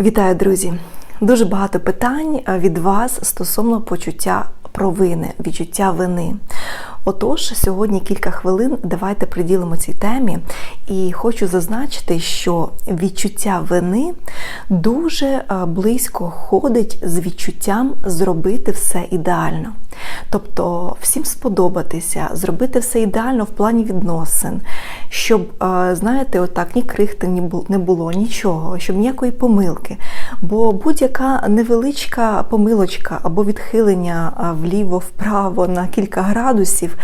Вітаю, друзі! Дуже багато питань е, від вас стосовно почуття провини, відчуття вини. Отож, сьогодні кілька хвилин давайте приділимо цій темі, і хочу зазначити, що відчуття вини дуже е, близько ходить з відчуттям зробити все ідеально. Тобто всім сподобатися, зробити все ідеально в плані відносин, щоб, е, знаєте, отак ні крихти не було, нічого, щоб ніякої помилки. Бо будь-яка невеличка помилочка або відхилення е, вліво-вправо на кілька градусів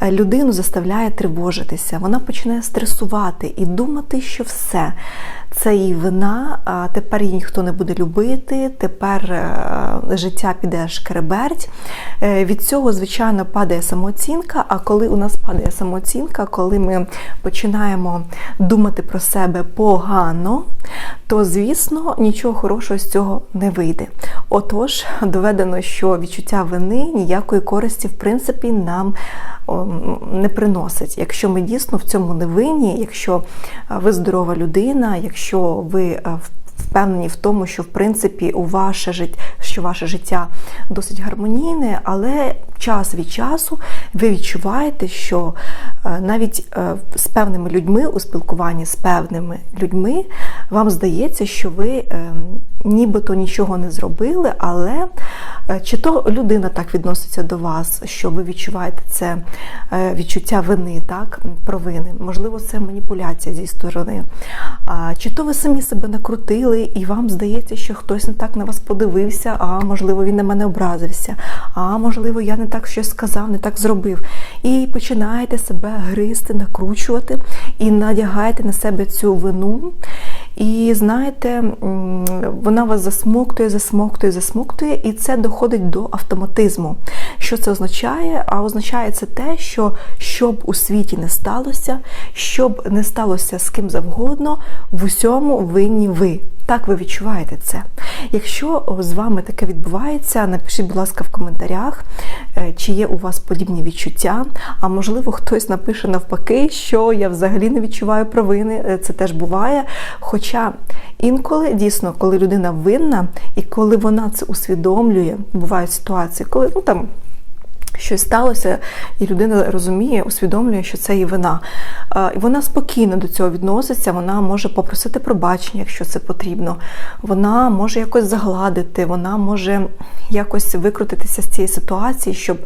е, людину заставляє тривожитися. Вона починає стресувати і думати, що все. Це її вина, а тепер її ніхто не буде любити, тепер життя піде шкереберть. Від цього, звичайно, падає самооцінка. А коли у нас падає самооцінка, коли ми починаємо думати про себе погано, то, звісно, нічого хорошого з цього не вийде. Отож, доведено, що відчуття вини ніякої користі, в принципі, нам не приносить. Якщо ми дійсно в цьому не винні, якщо ви здорова людина, якщо ви впевнені в тому, що в принципі у ваше життя, що ваше життя досить гармонійне, але час від часу ви відчуваєте, що е, навіть е, з певними людьми у спілкуванні з певними людьми вам здається, що ви е, нібито нічого не зробили, але чи то людина так відноситься до вас, що ви відчуваєте це відчуття вини, так, провини, можливо, це маніпуляція зі сторони. Чи то ви самі себе накрутили, і вам здається, що хтось не так на вас подивився, а можливо, він на мене образився, а можливо, я не так щось сказав, не так зробив. І починаєте себе гризти, накручувати і надягаєте на себе цю вину. І знаєте, вона вас засмоктує, засмоктує, засмоктує, і це доходить до автоматизму. Що це означає? А означає це те, що щоб у світі не сталося, щоб не сталося з ким завгодно, в усьому винні ви. Так ви відчуваєте це. Якщо з вами таке відбувається, напишіть, будь ласка, в коментарях, е, чи є у вас подібні відчуття. А можливо, хтось напише навпаки, що я взагалі не відчуваю провини. Е, це теж буває. Хоча інколи дійсно, коли людина винна і коли вона це усвідомлює, бувають ситуації, коли ну там щось сталося, і людина розуміє, усвідомлює, що це її вина. І Вона спокійно до цього відноситься, вона може попросити пробачення, якщо це потрібно. Вона може якось загладити, вона може якось викрутитися з цієї ситуації, щоб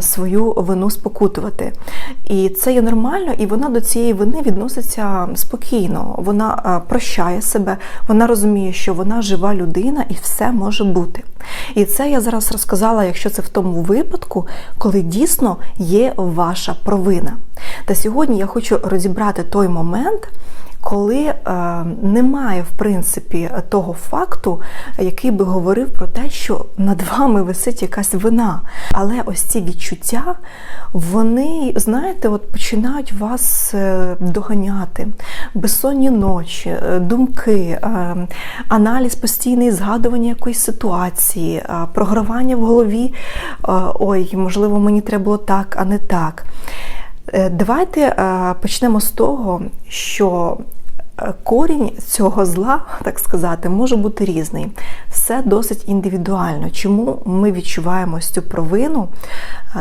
свою вину спокутувати. І це є нормально, і вона до цієї вини відноситься спокійно. Вона прощає себе, вона розуміє, що вона жива людина і все може бути. І це я зараз розказала, якщо це в тому випадку, коли дійсно є ваша провина. Та сьогодні я хочу розібрати той момент, коли е, немає, в принципі, того факту, який би говорив про те, що над вами висить якась вина. Але ось ці відчуття, вони, знаєте, от починають вас е, доганяти. Безсонні ночі, е, думки, аналіз постійний згадування якоїсь ситуації, програвання в голові. Ой, можливо, мені треба було так, а не так. Давайте почнемо з того, що Корінь цього зла, так сказати, може бути різний. Все досить індивідуально. Чому ми відчуваємо цю провину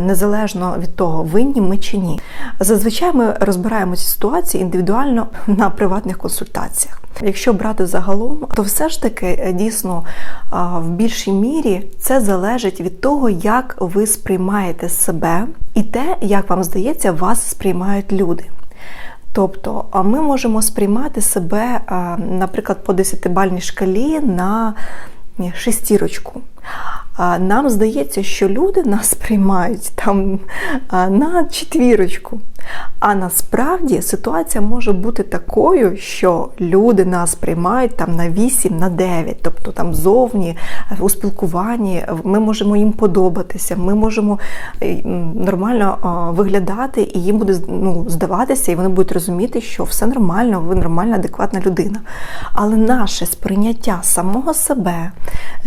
незалежно від того, винні ми чи ні. Зазвичай ми розбираємо ці ситуації індивідуально на приватних консультаціях. Якщо брати загалом, то все ж таки е, дійсно в більшій мірі це залежить від того, як ви сприймаєте себе, і те, як вам здається, вас сприймають люди. Тобто ми можемо сприймати себе, наприклад, по 10-бальній шкалі на шестірочку. Нам здається, що люди нас приймають там на четвірочку. А насправді ситуація може бути такою, що люди нас приймають там на 8, на 9, тобто там зовні у спілкуванні ми можемо їм подобатися, ми можемо е, нормально виглядати, і їм буде ну, здаватися, і вони будуть розуміти, що все нормально, ви нормальна, адекватна людина. Але наше сприйняття самого себе,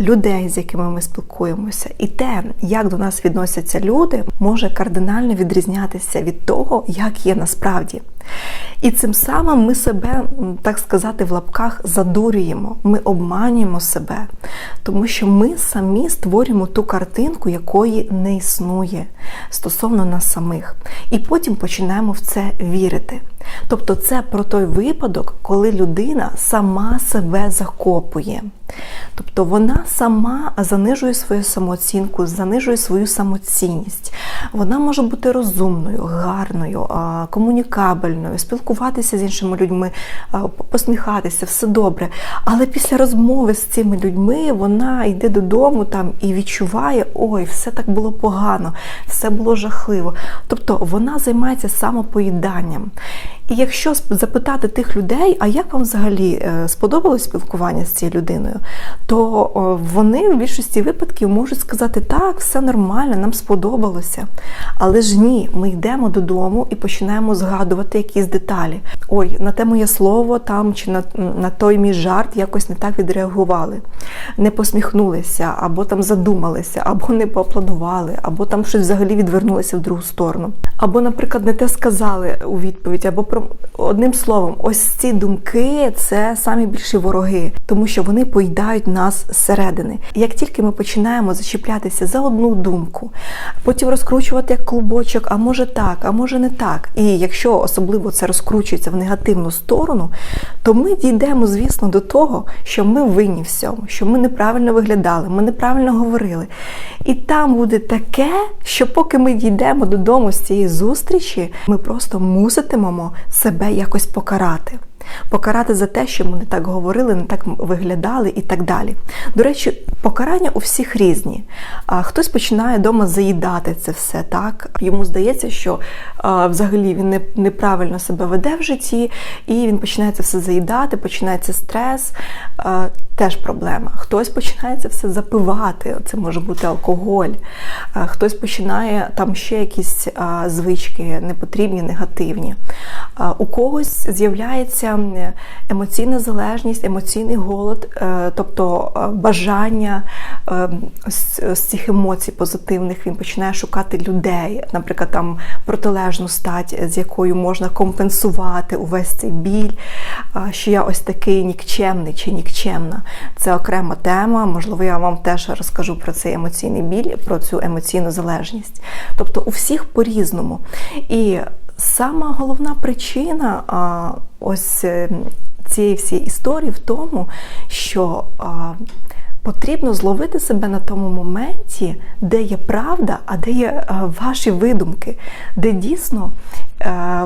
людей, з якими ми спілкуємося, і те, як до нас відносяться люди, може кардинально відрізнятися від того, як є насправді. І цим самим ми себе, так сказати, в лапках задурюємо, ми обманюємо себе, тому що ми самі створюємо ту картинку, якої не існує стосовно нас самих. І потім починаємо в це вірити. Тобто, це про той випадок, коли людина сама себе закопує. Тобто вона сама занижує свою самооцінку, занижує свою самоцінність. Вона може бути розумною, гарною, а, комунікабельною, спілкуватися з іншими людьми, посміхатися, все добре. Але після розмови з цими людьми вона йде додому там і відчуває, ой, все так було погано, все було жахливо. Тобто вона займається самопоїданням. І якщо запитати тих людей, а як вам взагалі е, сподобалось спілкування з цією людиною, то вони в більшості випадків можуть сказати, так, все нормально, нам сподобалося. Але ж ні, ми йдемо додому і починаємо згадувати якісь деталі. Ой, на те моє слово там чи на, на той мій жарт якось не так відреагували, не посміхнулися, або там задумалися, або не поаплодували, або там щось взагалі відвернулося в другу сторону. Або, наприклад, не те сказали у відповідь, або про одним словом, ось ці думки це самі більші вороги, тому що вони поїдають нас зсередини. І як тільки ми починаємо зачіплятися за одну думку, потім розкручувати як клубочок, а може так, а може не так. І якщо особливо це розкручується в негативну сторону, то ми дійдемо, звісно, до того, що ми винні всьому, що ми неправильно виглядали, ми неправильно говорили. І там буде таке, що поки ми дійдемо додому з цієї зустрічі, ми просто муситимемо себе якось покарати. Покарати за те, що ми не так говорили, не так виглядали і так далі. До речі, покарання у всіх різні. Хтось починає вдома заїдати це все, так йому здається, що взагалі він неправильно себе веде в житті, і він починає це все заїдати, починається стрес. Теж проблема. Хтось починає це все запивати, це може бути алкоголь, хтось починає там ще якісь звички непотрібні, негативні. У когось з'являється емоційна залежність, емоційний голод, е, тобто е, бажання е, з, цих емоцій позитивних він починає шукати людей, наприклад, там протилежну стать, з якою можна компенсувати увесь цей біль, що я ось такий нікчемний чи нікчемна. Це окрема тема. Можливо, я вам теж розкажу про цей емоційний біль, про цю емоційну залежність. Тобто у всіх по-різному. І сама головна причина ось е, цієї всієї історії в тому, що потрібно зловити себе на тому моменті, де є правда, а де є ваші видумки, де дійсно е,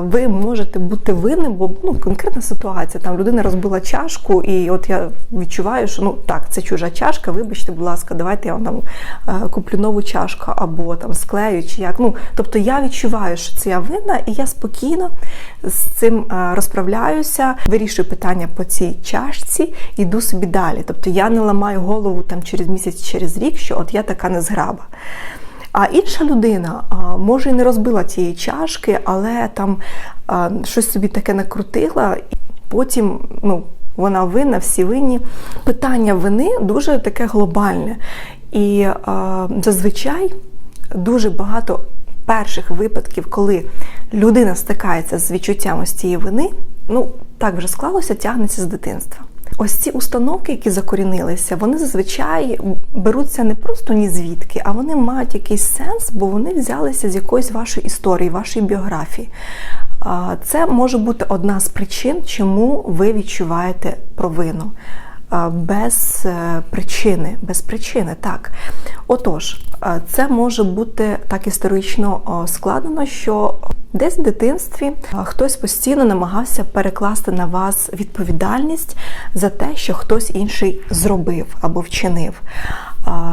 ви можете бути винним, бо ну, конкретна ситуація, там людина розбила чашку, і от я відчуваю, що ну так, це чужа чашка, вибачте, будь ласка, давайте я вам там е, куплю нову чашку або там склею, чи як. Ну, тобто я відчуваю, що це я винна, і я спокійно з цим е, розправляюся, вирішую питання по цій чашці, іду собі далі. Тобто я не ламаю голову там через місяць, через рік, що от я така незграба. А інша людина може і не розбила цієї чашки, але там щось собі таке накрутила, і потім ну, вона винна, всі винні. Питання вини дуже таке глобальне. І зазвичай дуже багато перших випадків, коли людина стикається з відчуттям ось цієї вини, ну так вже склалося, тягнеться з дитинства. Ось ці установки, які закорінилися, вони зазвичай беруться не просто ні звідки, а вони мають якийсь сенс, бо вони взялися з якоїсь вашої історії, вашої біографії. Це може бути одна з причин, чому ви відчуваєте провину. Без е, причини, без причини, так. Отож, е, це може бути так історично складено, що десь в дитинстві е, хтось постійно намагався перекласти на вас відповідальність за те, що хтось інший зробив або вчинив.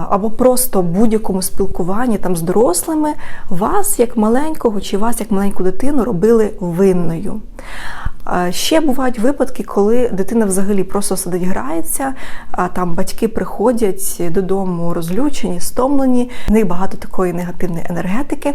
Або просто в будь-якому спілкуванні там з дорослими вас як маленького чи вас як маленьку дитину робили винною. Ще бувають випадки, коли дитина взагалі просто сидить, грається, а там батьки приходять додому розлючені, стомлені, в них багато такої негативної енергетики,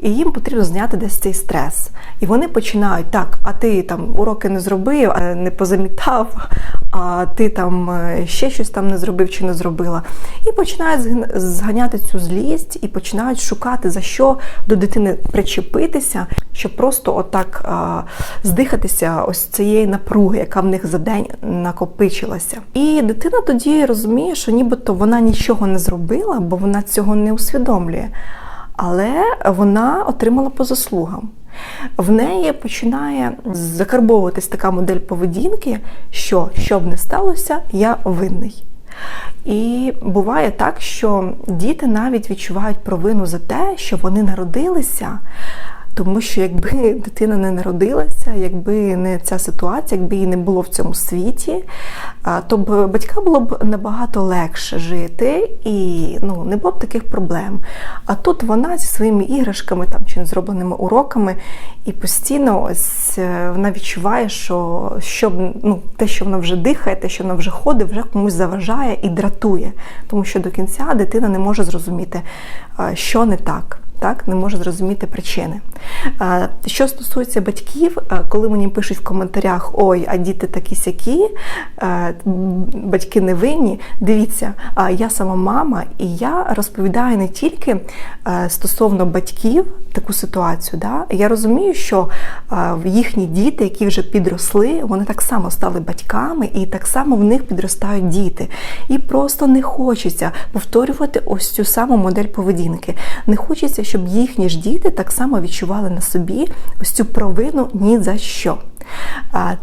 і їм потрібно зняти десь цей стрес. І вони починають так, а ти там уроки не зробив, а не позамітав, а ти там е, ще щось там не зробив чи не зробила. І починають зганяти цю злість і починають шукати за що до дитини причепитися, щоб просто отак а, здихатися ось цієї напруги, яка в них за день накопичилася. І дитина тоді розуміє, що нібито вона нічого не зробила, бо вона цього не усвідомлює. Але вона отримала по заслугам. В неї починає закарбовуватись така модель поведінки, що що б не сталося, я винний. І буває так, що діти навіть відчувають провину за те, що вони народилися. Тому що якби дитина не народилася, якби не ця ситуація, якби її не було в цьому світі, то б батька було б набагато легше жити і ну, не було б таких проблем. А тут вона зі своїми іграшками там чи зробленими уроками, і постійно ось е, вона відчуває, що щоб, ну, те, що вона вже дихає, те, що вона вже ходить, вже комусь заважає і дратує. Тому що до кінця дитина не може зрозуміти, що не так так не може зрозуміти причини. Що стосується батьків, коли мені пишуть в коментарях Ой, а діти такі сякі, батьки не винні. Дивіться, я сама мама, і я розповідаю не тільки стосовно батьків таку ситуацію. Да? Я розумію, що їхні діти, які вже підросли, вони так само стали батьками, і так само в них підростають діти. І просто не хочеться повторювати ось цю саму модель поведінки. Не хочеться, щоб їхні ж діти так само відчували на собі ось цю провину ні за що.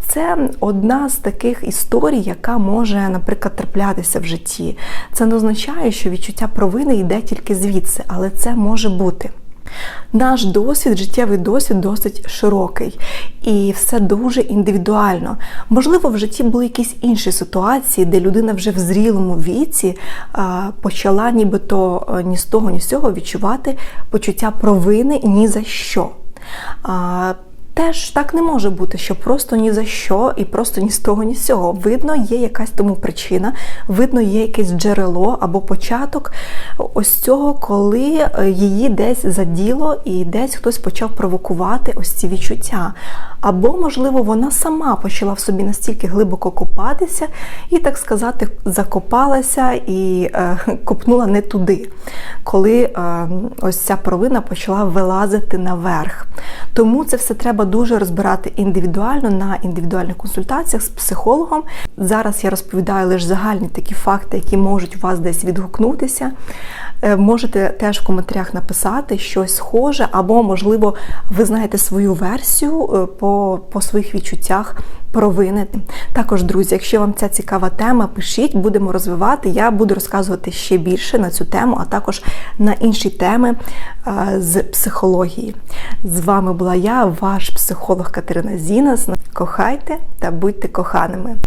Це одна з таких історій, яка може, наприклад, траплятися в житті. Це не означає, що відчуття провини йде тільки звідси, але це може бути. Наш досвід, життєвий досвід досить широкий і все дуже індивідуально. Можливо, в житті були якісь інші ситуації, де людина вже в зрілому віці почала нібито ні з того, ні з цього відчувати почуття провини ні за що. Теж так не може бути, що просто ні за що і просто ні з того, ні з цього. Видно, є якась тому причина, видно, є якесь джерело або початок ось цього, коли е, її десь заділо і десь хтось почав провокувати ось ці відчуття. Або, можливо, вона сама почала в собі настільки глибоко копатися і, так сказати, закопалася і е, копнула не туди, коли е, ось ця провина почала вилазити наверх. Тому це все треба дуже розбирати індивідуально на індивідуальних консультаціях з психологом. Зараз я розповідаю лише загальні такі факти, які можуть у вас десь відгукнутися. Е, Можете теж в коментарях написати щось схоже, або, можливо, ви знаєте свою версію е, по, по своїх відчуттях провини. Також, друзі, якщо вам ця цікава тема, пишіть, будемо розвивати. Я буду розказувати ще більше на цю тему, а також на інші теми е, з психології. З вами була я, ваш психолог Катерина Зінас. Кохайте та будьте коханими.